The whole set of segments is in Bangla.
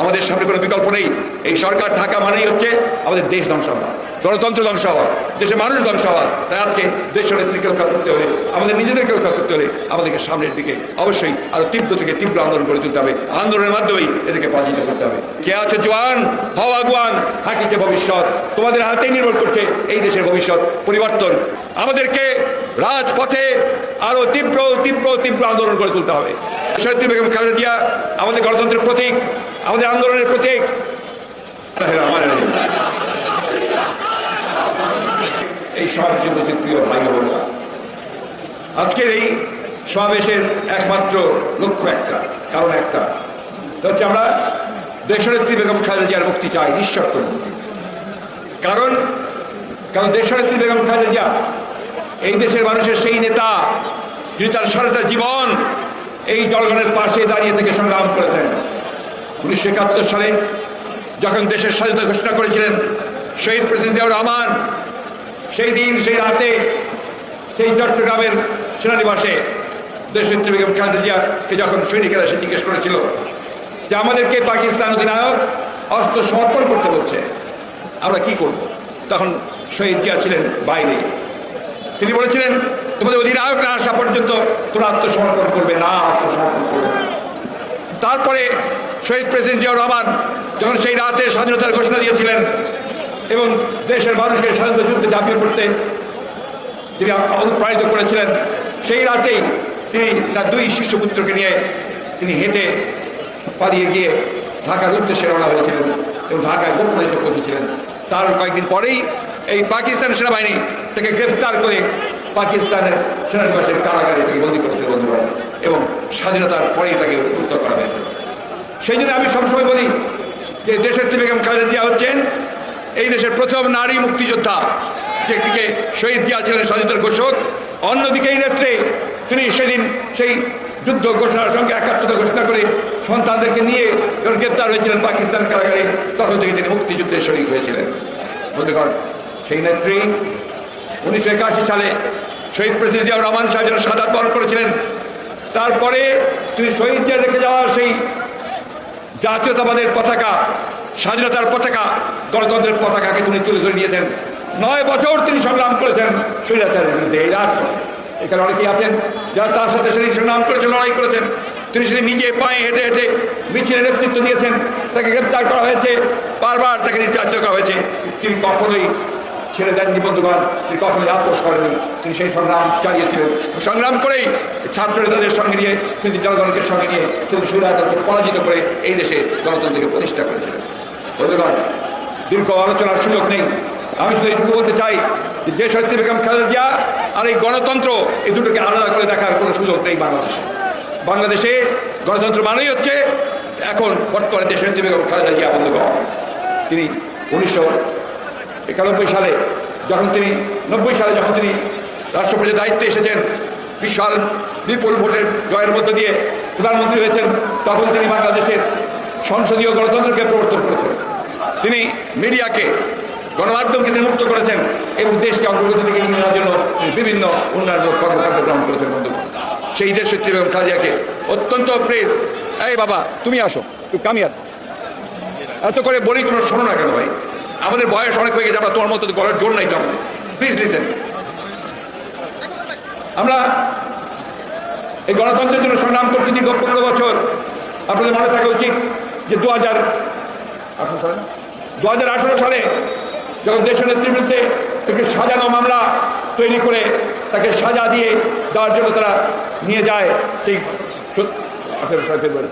আমাদের সামনে কোনো বিকল্প নেই। এই সরকার থাকা মানেই হচ্ছে আমাদের দেশ ধ্বংস হওয়া, গণতন্ত্র ধ্বংস হওয়া, দেশের মানুষ ধ্বংস হওয়া। তাই আজকে দেশের নেত্রীকে রক্ষা করতে হলে, আমাদের নিজেদেরকে রক্ষা করতে হলে আমাদেরকে সামনের দিকে অবশ্যই আরও তীব্র থেকে তীব্র আন্দোলন করে তুলতে হবে। আন্দোলনের মাধ্যমেই এদেরকে পরাজিত করতে হবে। কে আছে জোয়ান? হও আগুয়ান থাকিছে ভবিষ্যৎ। তোমাদের হাতেই নির্ভর করছে এই দেশের ভবিষ্যৎ পরিবর্তন। আমাদেরকে রাজপথে আরও তীব্র তীব্র তীব্র আন্দোলন করে তুলতে হবে। খালেদা জিয়া আমাদের গণতন্ত্রের প্রতীক। আমাদের আন্দোলনের প্রতীক। এই সমাবেশের উপস্থিত প্রিয় ভাই বোনেরা, আজকের এই সমাবেশের একমাত্র লক্ষ্য একটা, কারণ একটা। হচ্ছে আমরা দেশনেত্রী বেগম খালেদা জিয়ার মুক্তি চাই, নিঃশর্ত মুক্তি। কারণ কারণ দেশনেত্রী বেগম খালেদা জিয়া, এই দেশের মানুষের সেই নেতা, যিনি তার সারাটা জীবন এই জনগণের পাশে দাঁড়িয়ে থেকে সংগ্রাম করেছেন। উনিশশো একাত্তর সালে যখন দেশের স্বাধীনতা ঘোষণা করেছিলেন, শহীদ প্রেসিডেন্ট জিয়াউর রহমান, সেই দিন, সেই রাতে, সেই চট্টগ্রামের সেনানিবাসে দেশনেত্রী বেগম খালেদা জিয়াকে যখন সৈনিকেরা সে জিজ্ঞেস করেছিল যে, আমাদেরকে পাকিস্তান অধিনায়ক অস্ত্র সমর্পণ করতে বলছে, আমরা কি করব? তখন শহীদ জিয়া ছিলেন বাইরে। তিনি বলেছিলেন, তোমাদের অধিনায়ক না আসা পর্যন্ত তোমরা আত্মসমর্পণ করবে না, আত্মসমর্পণ করবে তারপরে শহীদ প্রেসিডেন্ট জিয়াউর রহমান যখন সেই রাতে স্বাধীনতার ঘোষণা দিয়েছিলেন এবং দেশের মানুষকে স্বাধীনতা যুদ্ধে ঝাঁপিয়ে পড়তে তিনি অনুপ্রাণিত করেছিলেন, সেই রাতেই তিনি তার দুই শিশুপুত্রকে নিয়ে তিনি হেঁটে পালিয়ে গিয়ে ঢাকার উদ্দেশ্যে রওনা হয়েছিলেন এবং ঢাকায় গোপনে এসে পৌঁছেছিলেন। তার কয়েকদিন পরেই এই পাকিস্তান সেনাবাহিনী তাকে গ্রেফতার করে পাকিস্তানের সেনানিবাসের কারাগারে তাকে বন্দী করেছিল বন্ধুরা এবং স্বাধীনতার পরেই তাকে মুক্ত করা হয়েছিল সেই জন্য আমি সবসময় বলি যে দেশের বেগম খালেদা জিয়া হচ্ছেন এই দেশের প্রথম নারী মুক্তিযোদ্ধা, যে একদিকে শহীদ জিয়া ছিলেন স্বাধীনতার ঘোষক, অন্যদিকে এই নেত্রে তিনি সেদিন সেই যুদ্ধ ঘোষণার সঙ্গে একাত্মতা ঘোষণা করে সন্তানদেরকে নিয়ে যখন গ্রেপ্তার হয়েছিলেন পাকিস্তান কারাগারে, তখন থেকে তিনি মুক্তিযুদ্ধে শরিক হয়েছিলেন। বন্ধুগণ, সেই নেত্রী উনিশশো একাশি সালে শহীদ প্রেসিডেন্ট জিয়াউর রহমান সাহেব যখন সাদা বরণ করেছিলেন, তারপরে তিনি শহীদদের রেখে যাওয়া সেই জাতীয়তাবাদের পতাকা, স্বাধীনতার পতাকা, গণতন্ত্রের পতাকাকে তিনি তুলে ধরে নিয়েছেন। নয় বছর তিনি সংগ্রাম করেছেন স্বৈরাচারের বিরুদ্ধে এই রাজপথে। এখানে অনেকেই আছেন যারা তার সাথে সেদিন সংগ্রাম করেছেন, লড়াই করেছেন। তিনি সেদিন নিজে পায়ে হেঁটে হেঁটে মিছিলের নেতৃত্ব দিয়েছেন। তাকে গ্রেপ্তার করা হয়েছে, বারবার তাকে নির্যাতিত করা হয়েছে। তিনি কখনোই ছেড়ে দেননি বন্ধুগণ, তিনি কখনোই আপোষ করেনি তিনি সেই সংগ্রাম চালিয়েছিলেন। সংগ্রাম করেই ছাত্র নেতাদের সঙ্গে নিয়ে তিনি জনগণকে সঙ্গে নিয়ে তিনি সুরাকে পরাজিত করে এই দেশে গণতন্ত্রকে প্রতিষ্ঠা করেছিলেন। বন্ধুগণ, দীর্ঘ আলোচনার সুযোগ নেই। আমি শুধু এইটুকু বলতে চাই যে যে সত্যি বেগম খালেদা জিয়া আর এই গণতন্ত্র এই দুটোকে আলাদা করে দেখার কোনো সুযোগ নেই বাংলাদেশে। বাংলাদেশে গণতন্ত্র মানেই হচ্ছে এখন বর্তমানে দেশের বেগম খালেদা জিয়া বন্ধুগণ। তিনি উনিশশো একানব্বই সালে যখন তিনি, নব্বই সালে যখন তিনি রাষ্ট্রপতির দায়িত্বে এসেছেন, বিশাল বিপুল ভোটের জয়ের মধ্য দিয়ে প্রধানমন্ত্রী হয়েছেন, তখন তিনি বাংলাদেশের সংসদীয় গণতন্ত্রকে প্রবর্তন করেছেন। তিনি মিডিয়াকে, গণমাধ্যমকে তিনি মুক্ত করেছেন এবং দেশকে অগ্রগতি দিকে এগিয়ে নেওয়ার জন্য বিভিন্ন উন্নয়নমূলক কর্মকাণ্ড গ্রহণ করেছেন বন্ধুগণ সেই দেশ সত্যি এবং খালিয়াকে অত্যন্ত প্রেস এই বাবা, তুমি আসো তুই কামিয়ার এত করে বলি তোমরা শোনো না কেন ভাই? আমাদের বয়স অনেক হয়ে গেছে, আমরা তোমার মতো গলার জোর নাই তো আমাদের। প্লিজ লিসেন আমরা এই গণতন্ত্রের জন্য সংগ্রাম করতে দীর্ঘ পনেরো বছর। আপনাদের মনে থাকা উচিত যে দু হাজার সালে দু হাজার আঠারো সালে যখন দেশের নেত্রীর বিরুদ্ধে একটি সাজানো মামলা তৈরি করে তাকে সাজা দিয়ে দেওয়ার জন্য তারা নিয়ে যায়, সেই আঠেরো সালে ফেব্রুয়ারি।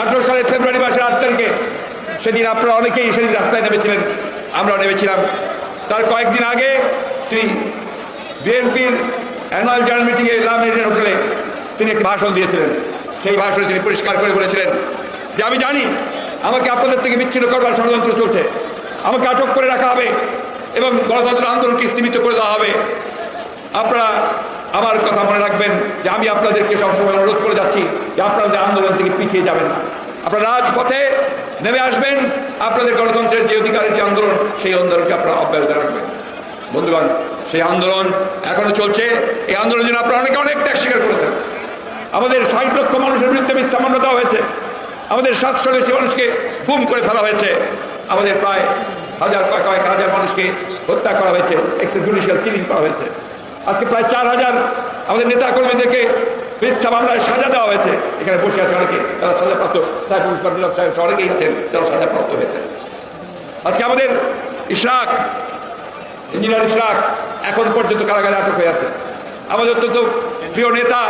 আঠেরো সালের ফেব্রুয়ারি মাসের আট তারিখে সেদিন আপনারা অনেকেই সেদিন রাস্তায় নেমেছিলেন আমরাও নেমেছিলাম। তার কয়েকদিন আগে তিনি বিএনপির অ্যানুয়াল জেনারেল মিটিংয়ে লামিনের হোটেলে, তিনি একটি ভাষণ দিয়েছিলেন। সেই ভাষণে তিনি পরিষ্কার করে বলেছিলেন যে, আমি জানি আমাকে আপনাদের থেকে বিচ্ছিন্ন করবার ষড়যন্ত্র চলছে। আমাকে আটক করে রাখা হবে এবং গণতন্ত্র আন্দোলনকে স্থিমিত করে দেওয়া হবে। আপনারা আমার কথা মনে রাখবেন যে, আমি আপনাদেরকে সবসময় অনুরোধ করে যাচ্ছি যে, আপনাদের আন্দোলন থেকে পিছিয়ে যাবেন না। আপনারা রাজপথে নেমে আসবেন। আপনাদের গণতন্ত্রের যে অধিকারের যে আন্দোলন, সেই আন্দোলনকে আপনারা অব্যাহত রাখবেন। বন্ধুগণ, সেই আন্দোলন এখনও চলছে। এই আন্দোলনের জন্য আপনারা অনেকে অনেক ত্যাগ স্বীকার করেছেন। আমাদের ষাট লক্ষ মানুষের বিরুদ্ধে মিথ্যা মামলা দেওয়া হয়েছে। আমাদের সাতশো বেশি মানুষকে গুম করে ফেলা হয়েছে। আমাদের প্রায় হাজার, কয়েক হাজার মানুষকে হত্যা করা হয়েছে। এক্সট্রা জুডিশিয়াল কিলিং করা হয়েছে। আজকে প্রায় চার হাজার আমাদের নেতা কর্মীদেরকে মিথ্যা মামলায় সাজা দেওয়া হয়েছে। এখানে বসে আছে অনেকে। তারা সাজাপ্রাপ্ত সাইফুল ইসলাম নীরব সাহেব সহ অনেকেই আছেন তারা সাজাপ্রাপ্ত হয়েছে। আজকে আমাদের ইশরাক, ইঞ্জিনিয়ার ইশরাক এখন পর্যন্ত কারাগারে আটক হয়ে আছে। আমাদের অত্যন্ত প্রিয় নেতা,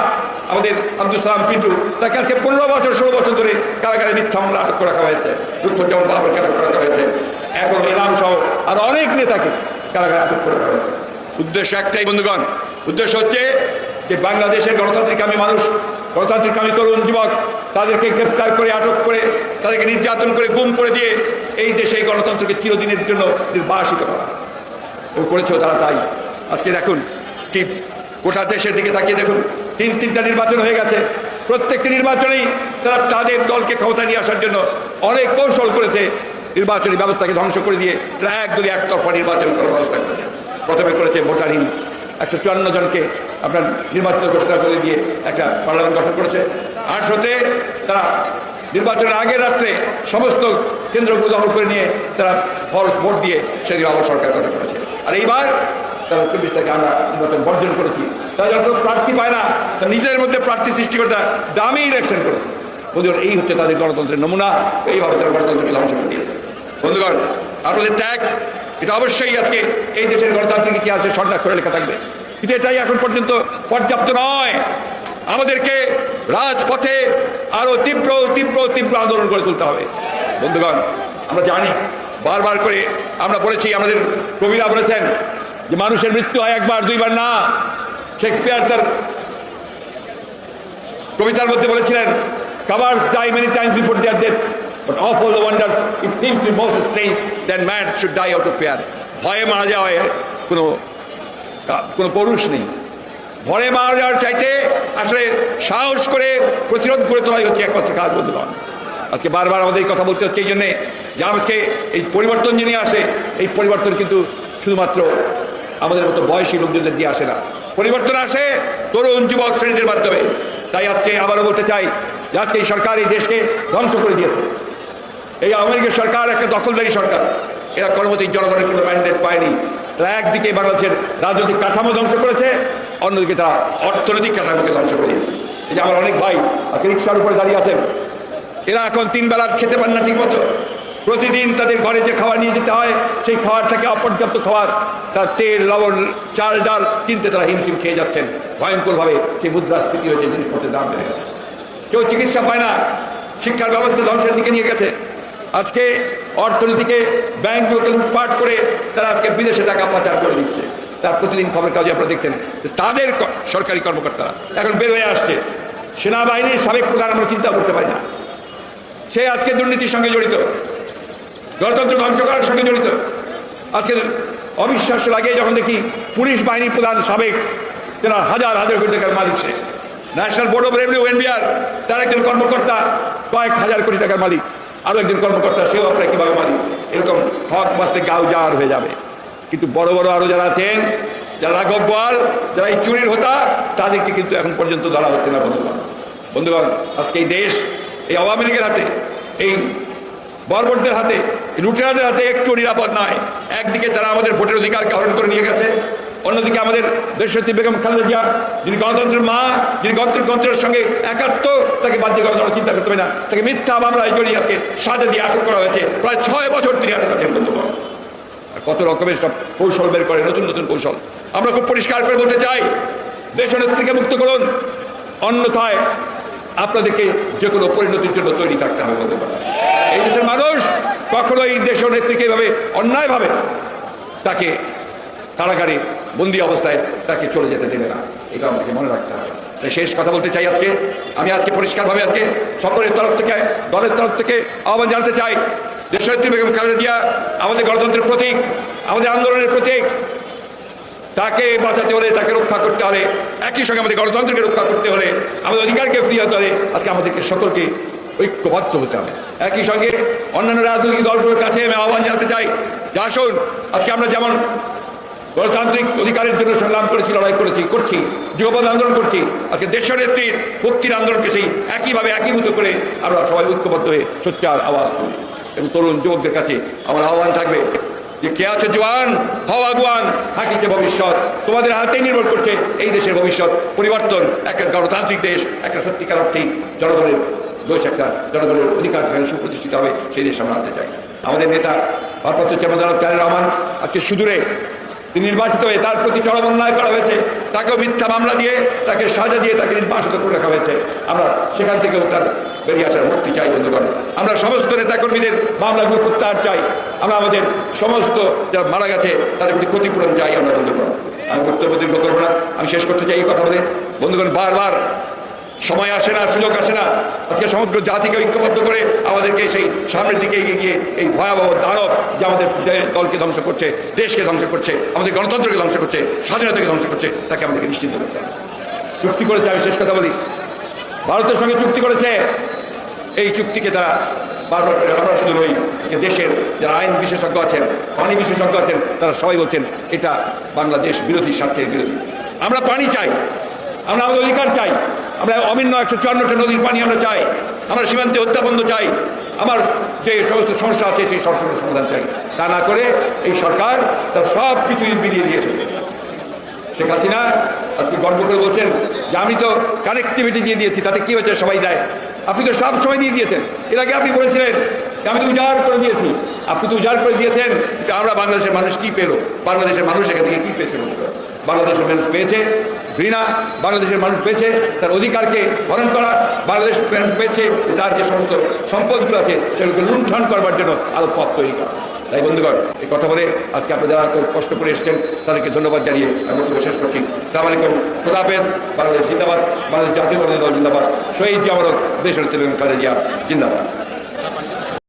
আমাদের আব্দুল সালাম পিন্টু, তাকে আজকে পনেরো বছর, ষোলো বছর ধরে কারাগারে মিথ্যা মামলা আটক রাখা হয়েছে। লুৎফুজ্জামান বাবরকে আটক রাখা হয়েছে। এখন এলাম সহ আর অনেক নেতাকে কারাগারে আটক করে হয়েছে। উদ্দেশ্য একটাই, বন্ধুগণ। উদ্দেশ্য হচ্ছে যে বাংলাদেশের গণতান্ত্রিক গণতান্ত্রিকামী মানুষ গণতান্ত্রিকামী তরুণ যুবক, তাদেরকে গ্রেপ্তার করে, আটক করে, তাদেরকে নির্যাতন করে, গুম করে দিয়ে এই দেশে গণতন্ত্রকে চিরদিনের জন্য নির্বাসিত করা। ও করেছেও তারা তাই। আজকে দেখুন, কি গোটা দেশের দিকে তাকিয়ে দেখুন, তিন তিনটা নির্বাচন হয়ে গেছে। প্রত্যেকটি নির্বাচনেই তারা তাদের দলকে ক্ষমতা নিয়ে আসার জন্য অনেক কৌশল করেছে। নির্বাচনী ব্যবস্থাকে ধ্বংস করে দিয়ে তারা একদলই একতরফা নির্বাচন করার ব্যবস্থা করেছে। প্রথমে করেছে ভোটারহীন। একশো চুয়ান্ন জনকে আপনার নির্বাচিত ঘোষণা করে দিয়ে একটা পার্লামেন্ট গঠন করেছে। আটশোতে তারা নির্বাচনের আগের রাত্রে সমস্ত কেন্দ্রগুলো দখল করে নিয়ে তারা ভোট দিয়ে সেদিকে আবার সরকার গঠন করেছে। আর এইবার তারা চব্বিশ থেকে আমরা নির্বাচন বর্জন করেছি। তারা যখন প্রার্থী পায় না তা নিজেদের মধ্যে প্রার্থী সৃষ্টি করে তারা দামি ইলেকশন করেছে। বন্ধুগণ, এই হচ্ছে তাদের গণতন্ত্রের নমুনা। এইভাবে তারা গণতন্ত্রকে ধ্বংস করে দিয়েছে। বন্ধুগণ আপনাদের ত্যাগ এটা অবশ্যই আজকে এই দেশের গণতান্ত্রিক ইতিহাসে স্বর্ণাক্ষরে লেখা থাকবে। কিন্তু এটাই এখন পর্যন্ত পর্যাপ্ত নয়। আমাদেরকে রাজপথে আরও তীব্র তীব্র তীব্র আন্দোলন করে তুলতে হবে। বন্ধুগণ, আমরা জানি, বারবার করে আমরা বলেছি, আমাদের কবিরা বলেছেন যে মানুষের মৃত্যু হয় একবার, দুইবার না। শেক্সপিয়ার তার কবিতার মধ্যে বলেছিলেন cowards die many times before their death but of all the wonders it seems to most strange than man should die out of fear ভয়ে মারা যাওয়ায় কোনো কোনো পৌরুষ নেই। ভরে মারা যাওয়ার চাইতে আসলে সাহস করে প্রতিরোধ করে তোলাই হচ্ছে একমাত্র কাজ, বন্ধুগণ। আজকে বারবার আমাদের এই কথা বলতে হচ্ছে, এই জন্যে যে আজকে এই পরিবর্তন যিনি আসে, এই পরিবর্তন কিন্তু শুধুমাত্র আমাদের মতো বয়সী লোকজনদের দিয়ে আসে না। পরিবর্তন আসে তরুণ যুবক শ্রেণীদের মাধ্যমে। তাই আজকে আবারও বলতে চাই যে আজকে এই সরকার এই দেশকে ধ্বংস করে দিয়েছে। এই আওয়ামী লীগের সরকার একটা দখলদারি সরকার। এরা কর্মতী জনগণের কোনো ম্যান্ডেট পায়নি। তারা একদিকে বাংলাদেশের রাজনৈতিক কাঠামো ধ্বংস করেছে, অন্যদিকে তারা অর্থনৈতিক কাঠামোকে ধ্বংস করে দিয়েছে এই যে আমার অনেক ভাই আজকে রিক্সার উপরে দাঁড়িয়ে আছেন, এরা এখন তিন বেলা খেতে পান না ঠিকমতো। প্রতিদিন তাদের ঘরে যে খাবার নিয়ে যেতে হয়, সেই খাবার থেকে অপর্যাপ্ত খাবার, তার তেল, লবণ, চাল, ডাল কিনতে তারা হিমশিম খেয়ে যাচ্ছেন। ভয়ঙ্করভাবে সেই মুদ্রাস্ফীতি হয়েছে, জিনিসপত্রের দাম বেড়ে গেছে। কেউ চিকিৎসা পায় না, শিক্ষার ব্যবস্থা ধ্বংসের দিকে নিয়ে গেছে। আজকে অর্থনীতিকে ব্যাংকগুলোকে লুটপাট করে তারা আজকে বিদেশে টাকা পাচার করে দিচ্ছে। তার প্রতিদিন খবর কাগজে আপনারা দেখছেন তাদের সরকারি কর্মকর্তারা এখন বের হয়ে আসছে। সেনাবাহিনীর সাবেক প্রধান আমরা চিন্তা করতে পারি না। সে আজকে দুর্নীতির সঙ্গে জড়িত। গণতন্ত্র ধ্বংস করার সঙ্গে জড়িত। আজকে অবিশ্বাস্য লাগে যখন দেখি পুলিশ বাহিনী প্রধান সাবেক যারা হাজার হাজার কোটি টাকার মালিক সে। National Board of Revenue NBR তার একজন কর্মকর্তা কয়েক হাজার কোটি টাকার মালিক। আরও একজন কর্মকর্তা, সেও আপনার কীভাবে মালিক এরকম হক বাঁচতে গাও যাওয়ার হয়ে যাবে। কিন্তু বড় বড় আরও যারা আছেন, যারা বোয়াল যারা এই চুরির হতা, তাদেরকে কিন্তু এখন পর্যন্ত ধরা হচ্ছে না বন্ধুগণ বন্ধুগণ, আজকে এই দেশ, এই আওয়ামী লীগের হাতে, এই বর্বরদের হাতে লুটেরাদের হাতে একটু নিরাপদ নয় একদিকে তারা আমাদের ভোটের অধিকারকে হরণ করে নিয়ে গেছে অন্যদিকে আমাদের দেশরতী বেগম খালেদা জিয়া, যিনি গণতন্ত্রের মা, যিনি গণতন্ত্রের সঙ্গে একাত্ম, তাকে বাধ্য করার জন্য চিন্তা করতে হবে না। তাকে মিথ্যা মামলায় জড়িয়ে আজকে সাজা দিয়ে আটক করা হয়েছে। প্রায় ছয় বছর তিনি আটক আছেন আর কত রকমের সব কৌশল বের করে, নতুন নতুন কৌশল। আমরা খুব পরিষ্কার করে বলতে চাই, দেশনেত্রীকে মুক্ত করুন। অন্যথায় আপনাদেরকে যে কোনো পরিণতির জন্য তৈরি থাকতে হবে এই দেশের মানুষ কখনো এই দেশ নেত্রীকে এভাবে অন্যায়ভাবে তাকে কারাগারে বন্দি অবস্থায় তাকে চলে যেতে দেবে না। এটা আমাকে মনে রাখতে হবে। তাই শেষ কথা বলতে চাই আজকে। আমি আজকে পরিষ্কারভাবে আজকে সকলের তরফ থেকে, দলের তরফ থেকে আহ্বান জানাতে চাই দেশনেত্রী বেগম খালেদা আমাদের গণতন্ত্রের প্রতীক, আমাদের আন্দোলনের প্রতীক। তাকে বাঁচাতে হলে, তাকে রক্ষা করতে হলে, একই সঙ্গে আমাদের গণতন্ত্রকে রক্ষা করতে হলে, আমাদের অধিকারকে ফিরিয়ে হতে হলে আজকে আমাদেরকে সকলকে ঐক্যবদ্ধ হতে হবে। একই সঙ্গে অন্যান্য রাজনৈতিক দলগুলোর কাছে আমি আহ্বান জানাতে চাই যে আসুন, আজকে আমরা যেমন গণতান্ত্রিক অধিকারের জন্য সংগ্রাম করেছি, লড়াই করেছি, করছি যুগপথ আন্দোলন করছি। আজকে দেশনেত্রীর ভক্তির আন্দোলনকে সেই একইভাবে একীভূত করে আমরা সবাই ঐক্যবদ্ধ হয়ে সোচ্চার আওয়াজ শুনি এবং তরুণ যুবকদের কাছে আমার আহ্বান থাকবে যে কে আছে জোয়ান? হও আগুয়ান থাকিছে ভবিষ্যৎ। তোমাদের হাতেই নির্ভর করছে এই দেশের ভবিষ্যৎ। পরিবর্তন, একটা গণতান্ত্রিক দেশ, একটা সত্যিকার অর্থেই জনগণের দোষ, একটা জনগণের অধিকার যেখানে সুপ্রতিষ্ঠিত হবে, সেই দেশ আমরা আনতে চাই। আমাদের নেতা, ভারপ্রাপ্ত চেয়ারম্যান তারেক রহমান, আজকে সুদূরে তিনি নির্বাচিত হয়ে তার প্রতি চরম অন্যায় করা হয়েছে, তাকেও মিথ্যা মামলা দিয়ে, তাকে সাজা দিয়ে তাকে নির্বাসিত করে রাখা হয়েছে। আমরা সেখান থেকেও তার বেরিয়ে আসার মুক্তি চাই, বন্ধুগণ। আমরা সমস্ত নেতাকর্মীদের মামলাগুলো প্রত্যাহার চাই। আমরা আমাদের সমস্ত যারা মারা গেছে, তাদের প্রতি ক্ষতিপূরণ চাই আমরা, বন্ধুগণ। আমি বক্তব্য দীর্ঘ করব না। আমি শেষ করতে চাই এই কথা বলে। বন্ধুগণ, বারবার সময় আসে না, সুযোগ আসে না। আজকে সমগ্র জাতিকে ঐক্যবদ্ধ করে আমাদেরকে সেই সামনের দিকে এগিয়ে গিয়ে এই ভয়াবহ দানব যে আমাদের দলকে ধ্বংস করছে, দেশকে ধ্বংস করছে, আমাদের গণতন্ত্রকে ধ্বংস করছে, স্বাধীনতাকে ধ্বংস করছে, তাকে আমাদেরকে নিশ্চিন্ত করতে হবে। চুক্তি করেছে, আমি শেষ কথা বলি। ভারতের সঙ্গে চুক্তি করেছে। এই চুক্তিকে তারা বারবার আমরা শুধু নই দেশের যারা আইন বিশেষজ্ঞ আছেন, পানি বিশেষজ্ঞ আছেন, তারা সবাই বলছেন, এটা বাংলাদেশ বিরোধী, স্বার্থের বিরোধী। আমরা পানি চাই, আমরা আমাদের অধিকার চাই। আমরা অভিন্ন একশো চুয়ান্নটা নদীর পানি আমরা চাই। আমরা সীমান্তে হত্যা বন্ধ চাই। আমার যে সমস্ত সমস্যা আছে, সেই সমস্যার সমাধান চাই। তা না করে এই সরকার তার সব কিছুই বিলিয়ে দিয়েছে। শেখ হাসিনা আজকে গর্ব করে বলছেন যে, আমি তো কানেক্টিভিটি দিয়ে দিয়েছি, তাতে কী হয়েছে সবাই দেয়? আপনি তো সব সময় দিয়ে দিয়েছেন। এর আগে আপনি বলেছিলেন আমি তো উজাড় করে দিয়েছি। আপনি তো উজাড় করে দিয়েছেন আমরা বাংলাদেশের মানুষ কি পেল? বাংলাদেশের মানুষ এখান থেকে কী পেয়েছে? বাংলাদেশের মানুষ পেয়েছে। ঘৃণা, বাংলাদেশের মানুষ পেয়েছে তার অধিকারকে হরণ করা, বাংলাদেশ পেয়েছে তার যে সমস্ত সম্পদগুলো আছে সেগুলোকে লুণ্ঠন করবার জন্য আরও পথ তৈরি করা। তাই বন্ধুগণ, এই কথা বলে আজকে আপনারা কষ্ট করে এসেছেন, তাদেরকে ধন্যবাদ জানিয়ে আমি বক্তব্য শেষ করছি। সালাম আলাইকুম খুদাফেজ বাংলাদেশ জিন্দাবাদ, বাংলাদেশ জাতীয় দল জিন্দাবাদ, শহীদ জামানত দেশের তেলেঙ্গানা জিয়া জিন্দাবাদ।